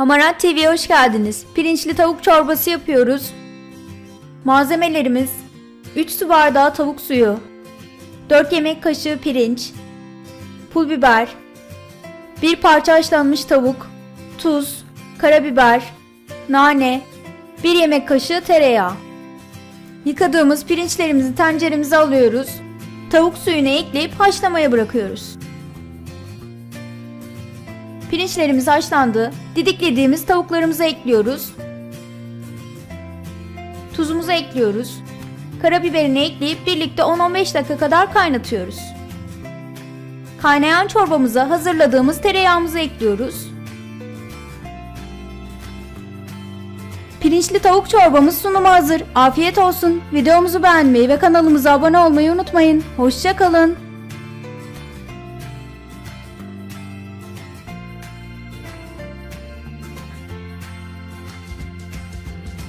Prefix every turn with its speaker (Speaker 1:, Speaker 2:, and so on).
Speaker 1: Hamarat TV'ye hoş geldiniz. Pirinçli tavuk çorbası yapıyoruz. Malzemelerimiz 3 su bardağı tavuk suyu, 4 yemek kaşığı pirinç, pul biber, 1 parça haşlanmış tavuk, tuz, karabiber, nane, 1 yemek kaşığı tereyağı. Yıkadığımız pirinçlerimizi tenceremize alıyoruz. Tavuk suyunu ekleyip haşlamaya bırakıyoruz. Pirinçlerimiz haşlandı. Didiklediğimiz tavuklarımızı ekliyoruz. Tuzumuzu ekliyoruz. Karabiberini ekleyip birlikte 10-15 dakika kadar kaynatıyoruz. Kaynayan çorbamıza hazırladığımız tereyağımızı ekliyoruz. Pirinçli tavuk çorbamız sunuma hazır. Afiyet olsun. Videomuzu beğenmeyi ve kanalımıza abone olmayı unutmayın. Hoşçakalın.